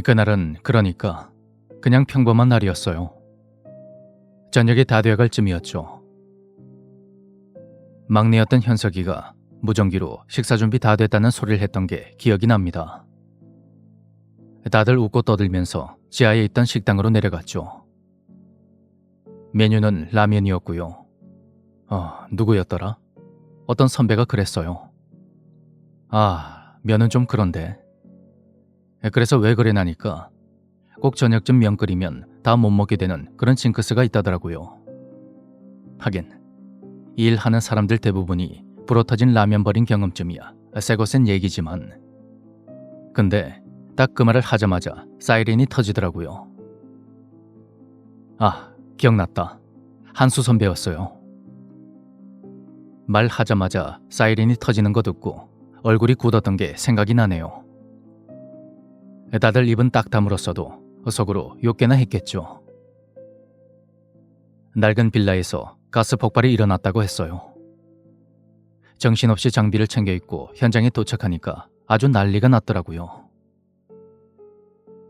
그날은 그러니까 그냥 평범한 날이었어요. 저녁이 다 되어갈 쯤이었죠. 막내였던 현석이가 무전기로 식사 준비 다 됐다는 소리를 했던 게 기억이 납니다. 다들 웃고 떠들면서 지하에 있던 식당으로 내려갔죠. 메뉴는 라면이었고요. 어, 누구였더라? 어떤 선배가 그랬어요. 아, 면은 좀 그런데. 그래서 왜 그래나니까 꼭 저녁쯤 면 끓이면 다 못 먹게 되는 그런 징크스가 있다더라고요. 하긴 이 일하는 사람들 대부분이 불어터진 라면 버린 경험쯤이야 새거센 얘기지만 근데 딱 그 말을 하자마자 사이렌이 터지더라고요. 아, 기억났다. 한수 선배였어요. 말하자마자 사이렌이 터지는 거 듣고 얼굴이 굳었던 게 생각이 나네요. 다들 입은 딱 다물었어도 속으로 욕개나 했겠죠. 낡은 빌라에서 가스 폭발이 일어났다고 했어요. 정신없이 장비를 챙겨 입고 현장에 도착하니까 아주 난리가 났더라고요.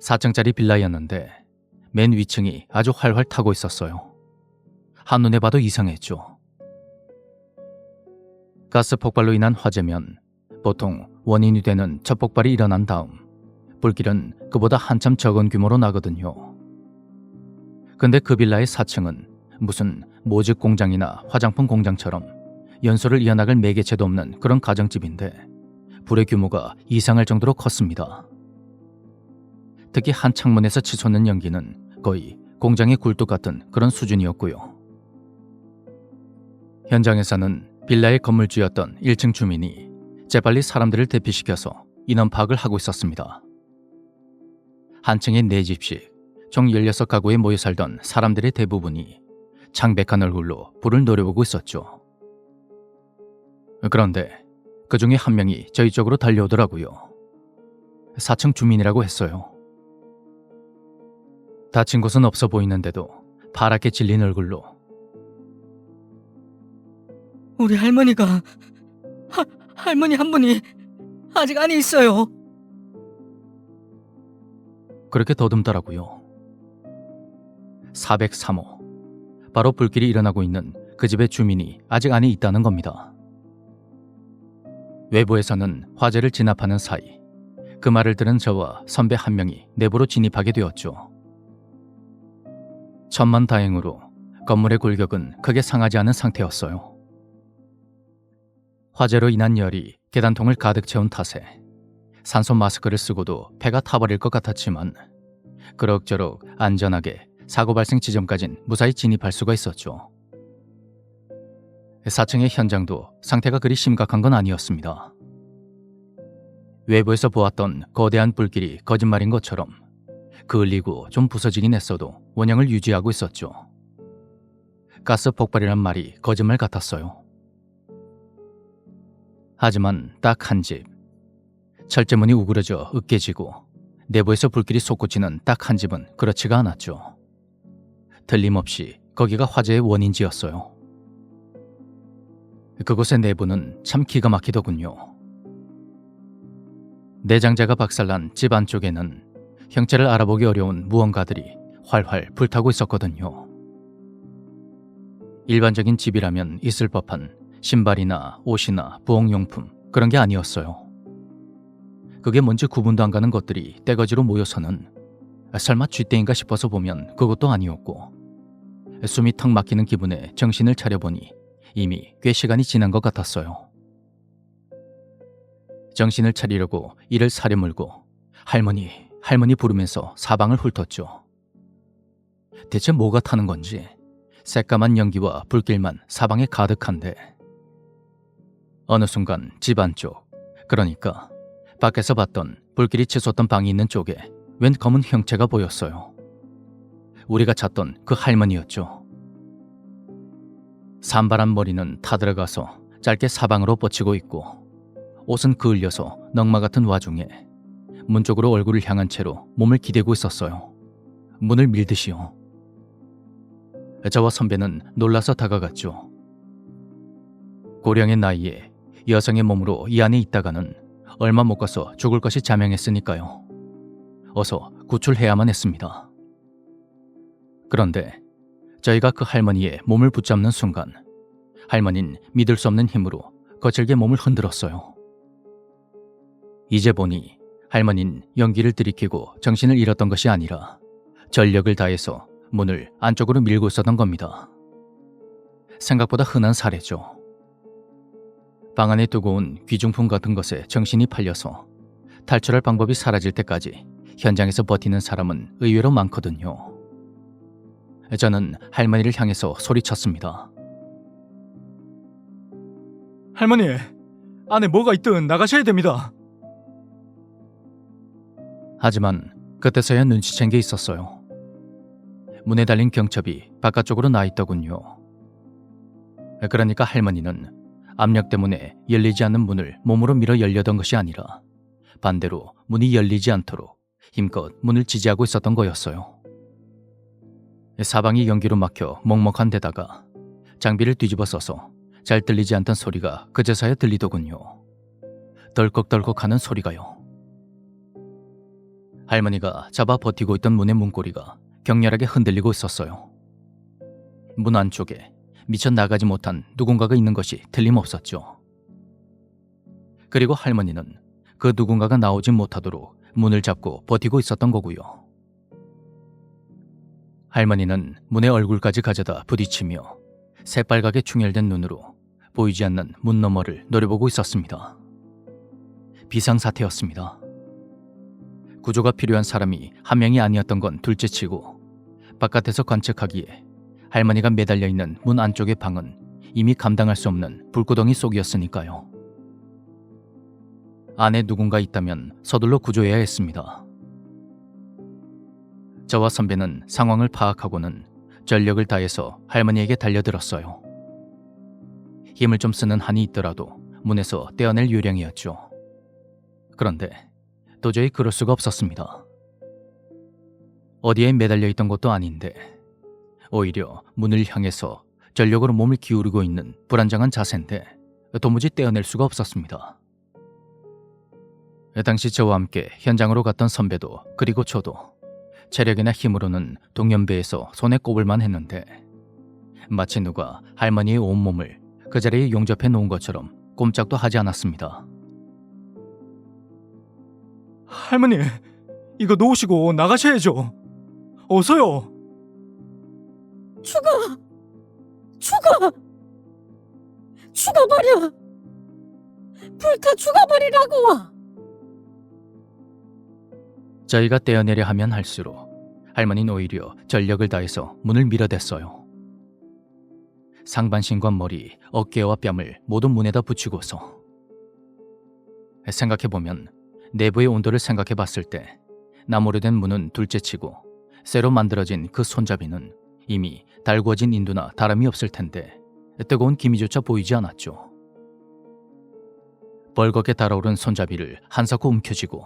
4층짜리 빌라였는데 맨 위층이 아주 활활 타고 있었어요. 한눈에 봐도 이상했죠. 가스 폭발로 인한 화재면 보통 원인이 되는 첫 폭발이 일어난 다음 불길은 그보다 한참 적은 규모로 나거든요. 근데 그 빌라의 4층은 무슨 모직 공장이나 화장품 공장처럼 연소를 이어나갈 매개체도 없는 그런 가정집인데 불의 규모가 이상할 정도로 컸습니다. 특히 한 창문에서 치솟는 연기는 거의 공장의 굴뚝 같은 그런 수준이었고요. 현장에서는 빌라의 건물주였던 1층 주민이 재빨리 사람들을 대피시켜서 인원 파악을 하고 있었습니다. 한 층에 네 집씩 총 16가구에 모여 살던 사람들의 대부분이 창백한 얼굴로 불을 노려보고 있었죠. 그런데 그 중에 한 명이 저희 쪽으로 달려오더라고요. 4층 주민이라고 했어요. 다친 곳은 없어 보이는데도 파랗게 질린 얼굴로 우리 할머니가 하, 할머니 한 분이 아직 안에 있어요. 그렇게 더듬더라고요. 403호. 바로 불길이 일어나고 있는 그 집의 주민이 아직 안에 있다는 겁니다. 외부에서는 화재를 진압하는 사이 그 말을 들은 저와 선배 한 명이 내부로 진입하게 되었죠. 천만 다행으로 건물의 골격은 크게 상하지 않은 상태였어요. 화재로 인한 열이 계단통을 가득 채운 탓에 산소 마스크를 쓰고도 폐가 타버릴 것 같았지만 그럭저럭 안전하게 사고 발생 지점까진 무사히 진입할 수가 있었죠. 4층의 현장도 상태가 그리 심각한 건 아니었습니다. 외부에서 보았던 거대한 불길이 거짓말인 것처럼 그을리고 좀 부서지긴 했어도 원형을 유지하고 있었죠. 가스 폭발이란 말이 거짓말 같았어요. 하지만 딱 한 집, 철제문이 우그러져 으깨지고 내부에서 불길이 솟구치는 딱 한 집은 그렇지가 않았죠. 틀림없이 거기가 화재의 원인지였어요. 그곳의 내부는 참 기가 막히더군요. 내장자가 박살난 집 안쪽에는 형체를 알아보기 어려운 무언가들이 활활 불타고 있었거든요. 일반적인 집이라면 있을 법한 신발이나 옷이나 부엌용품 그런 게 아니었어요. 그게 뭔지 구분도 안 가는 것들이 떼거지로 모여서는 설마 쥐떼인가 싶어서 보면 그것도 아니었고 숨이 턱 막히는 기분에 정신을 차려보니 이미 꽤 시간이 지난 것 같았어요. 정신을 차리려고 이를 사려물고 할머니, 할머니 부르면서 사방을 훑었죠. 대체 뭐가 타는 건지 새까만 연기와 불길만 사방에 가득한데 어느 순간 집 안쪽, 그러니까 밖에서 봤던 불길이 치솟던 방이 있는 쪽에 웬 검은 형체가 보였어요. 우리가 찾던 그 할머니였죠. 산발한 머리는 타들어가서 짧게 사방으로 뻗치고 있고 옷은 그을려서 넝마 같은 와중에 문 쪽으로 얼굴을 향한 채로 몸을 기대고 있었어요. 문을 밀듯이요. 저와 선배는 놀라서 다가갔죠. 고령의 나이에 여성의 몸으로 이 안에 있다가는 얼마 못 가서 죽을 것이 자명했으니까요. 어서 구출해야만 했습니다. 그런데 저희가 그 할머니의 몸을 붙잡는 순간 할머니는 믿을 수 없는 힘으로 거칠게 몸을 흔들었어요. 이제 보니 할머니는 연기를 들이키고 정신을 잃었던 것이 아니라 전력을 다해서 문을 안쪽으로 밀고 있었던 겁니다. 생각보다 흔한 사례죠. 방 안에 두고 온 귀중품 같은 것에 정신이 팔려서 탈출할 방법이 사라질 때까지 현장에서 버티는 사람은 의외로 많거든요. 저는 할머니를 향해서 소리쳤습니다. 할머니, 안에 뭐가 있든 나가셔야 됩니다. 하지만 그때서야 눈치챈 게 있었어요. 문에 달린 경첩이 바깥쪽으로 나 있더군요. 그러니까 할머니는 압력 때문에 열리지 않는 문을 몸으로 밀어 열려던 것이 아니라 반대로 문이 열리지 않도록 힘껏 문을 지지하고 있었던 거였어요. 사방이 연기로 막혀 먹먹한 데다가 장비를 뒤집어 써서 잘 들리지 않던 소리가 그제서야 들리더군요. 덜컥덜컥 하는 소리가요. 할머니가 잡아 버티고 있던 문의 문고리가 격렬하게 흔들리고 있었어요. 문 안쪽에 미쳐 나가지 못한 누군가가 있는 것이 틀림없었죠. 그리고 할머니는 그 누군가가 나오지 못하도록 문을 잡고 버티고 있었던 거고요. 할머니는 문의 얼굴까지 가져다 부딪히며 새빨갛게 충혈된 눈으로 보이지 않는 문 너머를 노려보고 있었습니다. 비상사태였습니다. 구조가 필요한 사람이 한 명이 아니었던 건 둘째치고 바깥에서 관측하기에 할머니가 매달려 있는 문 안쪽의 방은 이미 감당할 수 없는 불구덩이 속이었으니까요. 안에 누군가 있다면 서둘러 구조해야 했습니다. 저와 선배는 상황을 파악하고는 전력을 다해서 할머니에게 달려들었어요. 힘을 좀 쓰는 한이 있더라도 문에서 떼어낼 요량이었죠. 그런데 도저히 그럴 수가 없었습니다. 어디에 매달려 있던 것도 아닌데 오히려 문을 향해서 전력으로 몸을 기울이고 있는 불안정한 자세인데 도무지 떼어낼 수가 없었습니다. 당시 저와 함께 현장으로 갔던 선배도 그리고 저도 체력이나 힘으로는 동년배에서 손에 꼽을만 했는데 마치 누가 할머니의 온몸을 그 자리에 용접해 놓은 것처럼 꼼짝도 하지 않았습니다. 할머니, 이거 놓으시고 나가셔야죠. 어서요. 죽어! 죽어! 죽어버려! 불타 죽어버리라고! 저희가 떼어내려 하면 할수록 할머니는 오히려 전력을 다해서 문을 밀어댔어요. 상반신과 머리, 어깨와 뺨을 모두 문에다 붙이고서 생각해보면 내부의 온도를 생각해봤을 때 나무로 된 문은 둘째치고 새로 만들어진 그 손잡이는 이미 달구어진 인두나 다름이 없을 텐데 뜨거운 기미조차 보이지 않았죠. 벌겋게 달아오른 손잡이를 한사코 움켜쥐고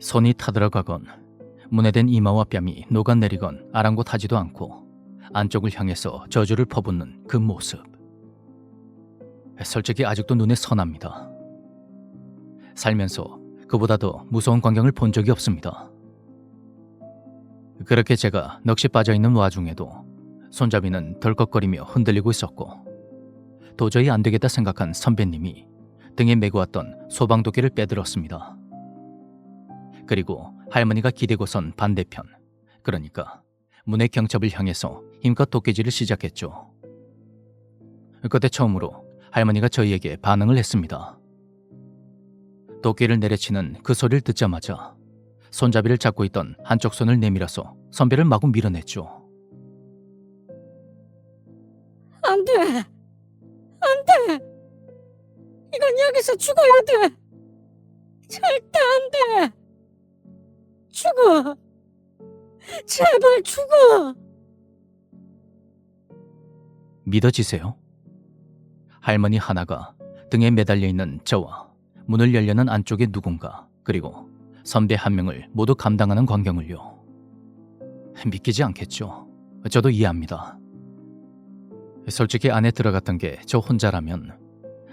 손이 타들어가건 문에 댄 이마와 뺨이 녹아내리건 아랑곳하지도 않고 안쪽을 향해서 저주를 퍼붓는 그 모습. 솔직히 아직도 눈에 선합니다. 살면서 그보다 더 무서운 광경을 본 적이 없습니다. 그렇게 제가 넋이 빠져 있는 와중에도 손잡이는 덜컥거리며 흔들리고 있었고 도저히 안 되겠다 생각한 선배님이 등에 메고 왔던 소방도끼를 빼들었습니다. 그리고 할머니가 기대고 선 반대편, 그러니까 문의 경첩을 향해서 힘껏 도끼질을 시작했죠. 그때 처음으로 할머니가 저희에게 반응을 했습니다. 도끼를 내려치는 그 소리를 듣자마자 손잡이를 잡고 있던 한쪽 손을 내밀어서 선배를 마구 밀어냈죠. 안 돼! 안 돼! 이건 여기서 죽어야 돼! 절대 안 돼! 죽어! 제발 죽어! 믿어지세요? 할머니 하나가 등에 매달려 있는 저와 문을 열려는 안쪽에 누군가 그리고 선배 한 명을 모두 감당하는 광경을요. 믿기지 않겠죠. 저도 이해합니다. 솔직히 안에 들어갔던 게 저 혼자라면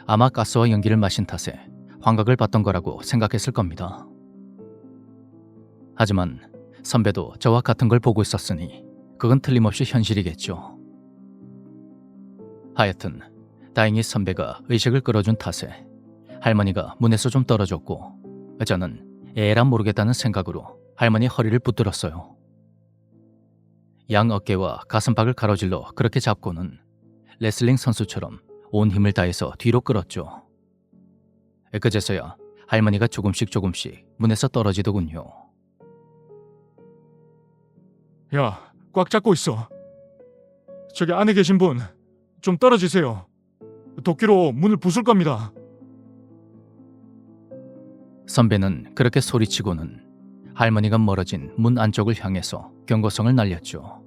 아마 가스와 연기를 마신 탓에 환각을 봤던 거라고 생각했을 겁니다. 하지만 선배도 저와 같은 걸 보고 있었으니 그건 틀림없이 현실이겠죠. 하여튼 다행히 선배가 의식을 끌어준 탓에 할머니가 문에서 좀 떨어졌고 저는 에라 모르겠다는 생각으로 할머니 허리를 붙들었어요. 양 어깨와 가슴팍을 가로질러 그렇게 잡고는 레슬링 선수처럼 온 힘을 다해서 뒤로 끌었죠. 그제서야 할머니가 조금씩 조금씩 문에서 떨어지더군요. 야, 꽉 잡고 있어. 저기 안에 계신 분, 좀 떨어지세요. 도끼로 문을 부술 겁니다. 선배는 그렇게 소리치고는 할머니가 멀어진 문 안쪽을 향해서 경고성을 날렸죠.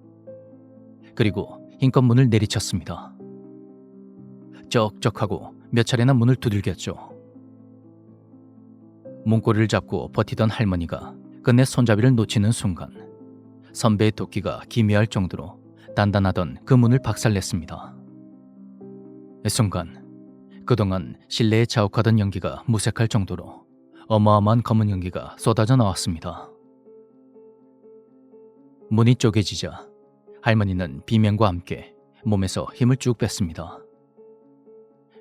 그리고 힘껏 문을 내리쳤습니다. 쩍쩍하고 몇 차례나 문을 두들겼죠. 문고리를 잡고 버티던 할머니가 끝내 손잡이를 놓치는 순간 선배의 도끼가 기미할 정도로 단단하던 그 문을 박살냈습니다. 순간 그동안 실내에 자욱하던 연기가 무색할 정도로 어마어마한 검은 연기가 쏟아져 나왔습니다. 문이 쪼개지자 할머니는 비명과 함께 몸에서 힘을 쭉 뺐습니다.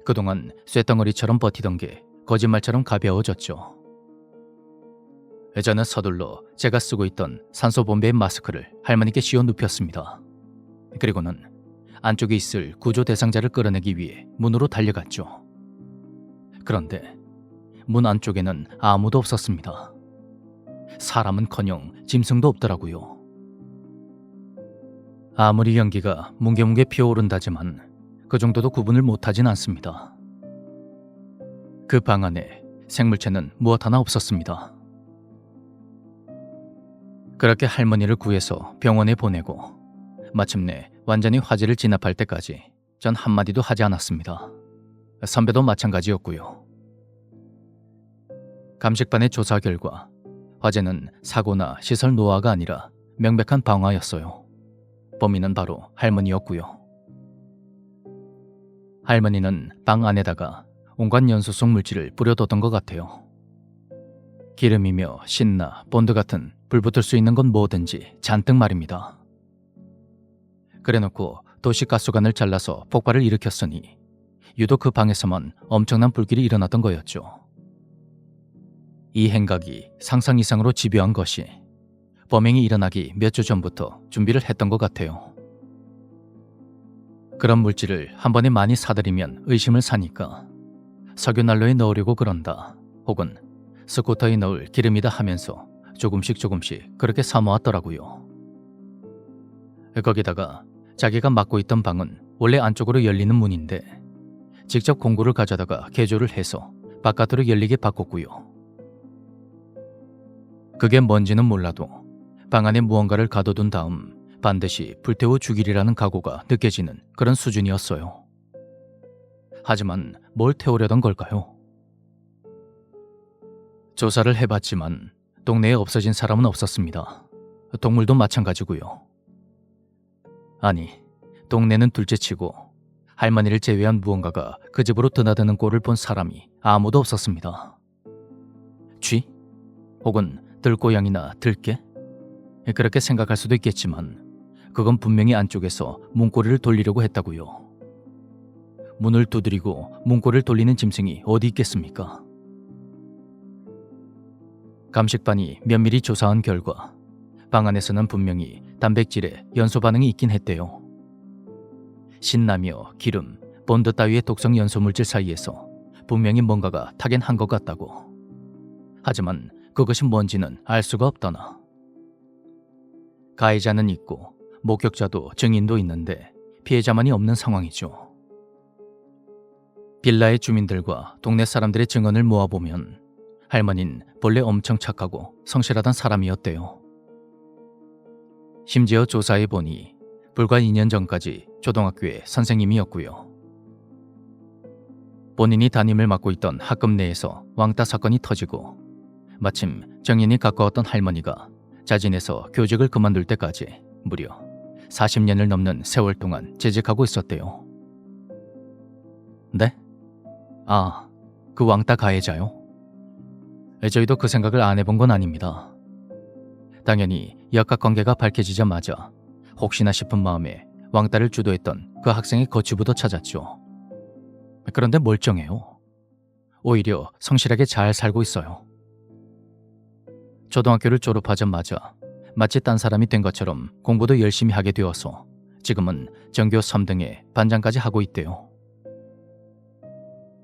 그동안 쇳덩어리처럼 버티던 게 거짓말처럼 가벼워졌죠. 저는 서둘러 제가 쓰고 있던 산소본배의 마스크를 할머니께 씌워 눕혔습니다. 그리고는 안쪽에 있을 구조 대상자를 끌어내기 위해 문으로 달려갔죠. 그런데 문 안쪽에는 아무도 없었습니다. 사람은커녕 짐승도 없더라고요. 아무리 연기가 뭉게뭉게 피어오른다지만 그 정도도 구분을 못하진 않습니다. 그 방 안에 생물체는 무엇 하나 없었습니다. 그렇게 할머니를 구해서 병원에 보내고 마침내 완전히 화재를 진압할 때까지 전 한마디도 하지 않았습니다. 선배도 마찬가지였고요. 감식반의 조사 결과 화재는 사고나 시설 노화가 아니라 명백한 방화였어요. 범인은 바로 할머니였고요. 할머니는 방 안에다가 온갖 연소성 물질을 뿌려뒀던 것 같아요. 기름이며 신나, 본드 같은 불 붙을 수 있는 건 뭐든지 잔뜩 말입니다. 그래놓고 도시가스관을 잘라서 폭발을 일으켰으니 유독 그 방에서만 엄청난 불길이 일어났던 거였죠. 이 행각이 상상 이상으로 집요한 것이 범행이 일어나기 몇 주 전부터 준비를 했던 것 같아요. 그런 물질을 한 번에 많이 사들이면 의심을 사니까 석유난로에 넣으려고 그런다. 혹은 스쿠터에 넣을 기름이다 하면서 조금씩 조금씩 그렇게 사모았더라고요. 거기다가 자기가 맡고 있던 방은 원래 안쪽으로 열리는 문인데 직접 공구를 가져다가 개조를 해서 바깥으로 열리게 바꿨고요. 그게 뭔지는 몰라도 방 안에 무언가를 가둬둔 다음 반드시 불태워 죽이리라는 각오가 느껴지는 그런 수준이었어요. 하지만 뭘 태우려던 걸까요? 조사를 해봤지만 동네에 없어진 사람은 없었습니다. 동물도 마찬가지고요. 아니, 동네는 둘째치고 할머니를 제외한 무언가가 그 집으로 드나드는 꼴을 본 사람이 아무도 없었습니다. 쥐? 혹은 들고양이나 들개? 그렇게 생각할 수도 있겠지만 그건 분명히 안쪽에서 문고리를 돌리려고 했다고요. 문을 두드리고 문고리를 돌리는 짐승이 어디 있겠습니까? 감식반이 면밀히 조사한 결과 방 안에서는 분명히 단백질에 연소 반응이 있긴 했대요. 신나며 기름, 본드 따위의 독성 연소 물질 사이에서 분명히 뭔가가 타겐한 것 같다고. 하지만 그것이 뭔지는 알 수가 없더나. 가해자는 있고 목격자도 증인도 있는데 피해자만이 없는 상황이죠. 빌라의 주민들과 동네 사람들의 증언을 모아보면 할머니는 본래 엄청 착하고 성실하던 사람이었대요. 심지어 조사해 보니 불과 2년 전까지 초등학교의 선생님이었고요. 본인이 담임을 맡고 있던 학급 내에서 왕따 사건이 터지고 마침 정인이 가까웠던 할머니가 자진해서 교직을 그만둘 때까지 무려 40년을 넘는 세월 동안 재직하고 있었대요. 네? 아, 그 왕따 가해자요? 저희도 그 생각을 안 해본 건 아닙니다. 당연히 역학관계가 밝혀지자마자 혹시나 싶은 마음에 왕따를 주도했던 그 학생의 거치부도 찾았죠. 그런데 멀쩡해요. 오히려 성실하게 잘 살고 있어요. 초등학교를 졸업하자마자 마치 딴 사람이 된 것처럼 공부도 열심히 하게 되어서 지금은 전교 3등에 반장까지 하고 있대요.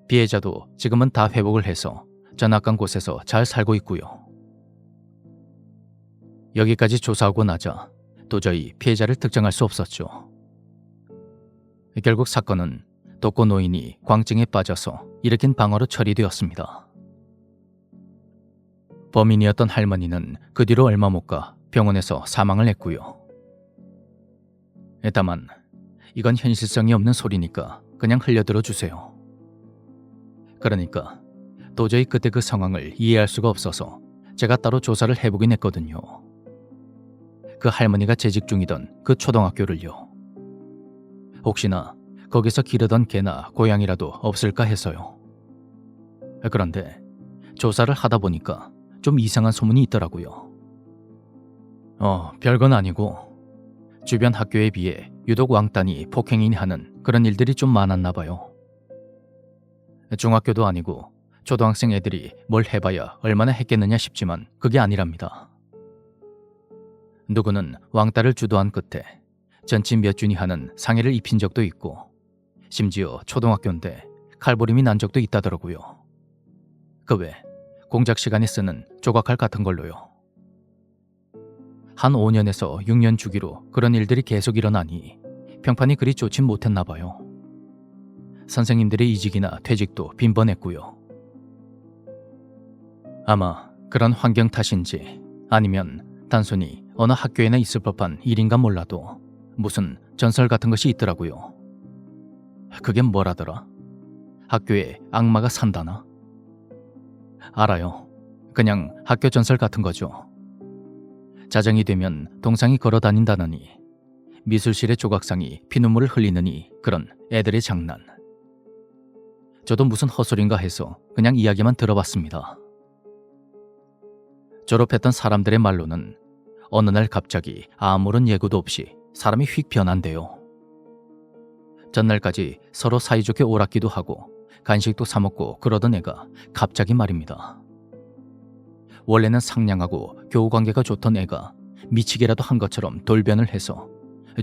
피해자도 지금은 다 회복을 해서 전학간 곳에서 잘 살고 있고요. 여기까지 조사하고 나자 도저히 피해자를 특정할 수 없었죠. 결국 사건은 독거 노인이 광증에 빠져서 일으킨 방어로 처리되었습니다. 범인이었던 할머니는 그 뒤로 얼마 못 가 병원에서 사망을 했고요. 다만 이건 현실성이 없는 소리니까 그냥 흘려들어 주세요. 그러니까 도저히 그때 그 상황을 이해할 수가 없어서 제가 따로 조사를 해보긴 했거든요. 그 할머니가 재직 중이던 그 초등학교를요. 혹시나 거기서 기르던 개나 고양이라도 없을까 해서요. 그런데 조사를 하다 보니까 좀 이상한 소문이 있더라고요. 어, 별건 아니고 주변 학교에 비해 유독 왕따니 폭행이니 하는 그런 일들이 좀 많았나 봐요. 중학교도 아니고 초등학생 애들이 뭘 해봐야 얼마나 했겠느냐 싶지만 그게 아니랍니다. 누구는 왕따를 주도한 끝에 전치 몇 준이 하는 상해를 입힌 적도 있고 심지어 초등학교인데 칼부림이 난 적도 있다더라고요. 그 외 공작 시간에 쓰는 조각칼 같은 걸로요. 한 5년에서 6년 주기로 그런 일들이 계속 일어나니 평판이 그리 좋진 못했나 봐요. 선생님들의 이직이나 퇴직도 빈번했고요. 아마 그런 환경 탓인지 아니면 단순히 어느 학교에나 있을 법한 일인가 몰라도 무슨 전설 같은 것이 있더라고요. 그게 뭐라더라? 학교에 악마가 산다나? 알아요. 그냥 학교 전설 같은 거죠. 자정이 되면 동상이 걸어 다닌다느니 미술실의 조각상이 피눈물을 흘리느니 그런 애들의 장난. 저도 무슨 헛소린가 해서 그냥 이야기만 들어봤습니다. 졸업했던 사람들의 말로는 어느 날 갑자기 아무런 예고도 없이 사람이 휙 변한대요. 전날까지 서로 사이좋게 오락기도 하고 간식도 사 먹고 그러던 애가 갑자기 말입니다. 원래는 상냥하고 교우 관계가 좋던 애가 미치게라도 한 것처럼 돌변을 해서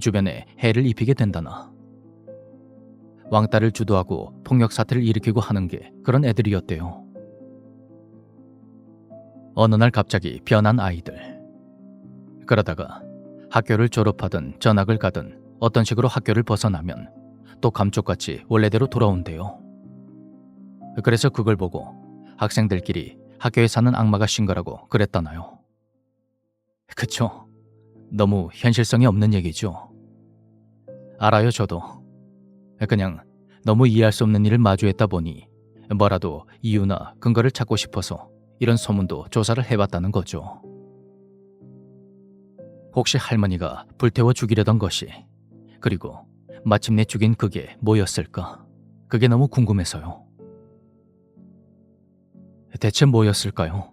주변에 해를 입히게 된다나. 왕따를 주도하고 폭력 사태를 일으키고 하는 게 그런 애들이었대요. 어느 날 갑자기 변한 아이들. 그러다가 학교를 졸업하든 전학을 가든 어떤 식으로 학교를 벗어나면 또 감쪽같이 원래대로 돌아온대요. 그래서 그걸 보고 학생들끼리 학교에 사는 악마가 신 거라고 그랬다나요. 그쵸. 너무 현실성이 없는 얘기죠. 알아요, 저도. 그냥 너무 이해할 수 없는 일을 마주했다 보니 뭐라도 이유나 근거를 찾고 싶어서 이런 소문도 조사를 해봤다는 거죠. 혹시 할머니가 불태워 죽이려던 것이 그리고 마침내 죽인 그게 뭐였을까? 그게 너무 궁금해서요. 대체 뭐였을까요?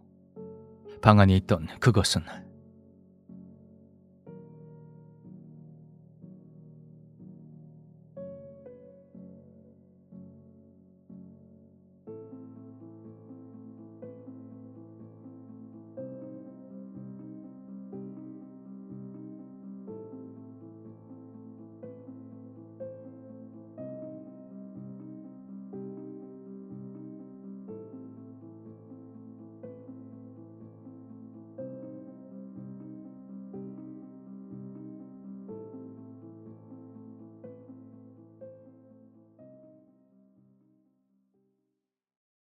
방 안에 있던 그것은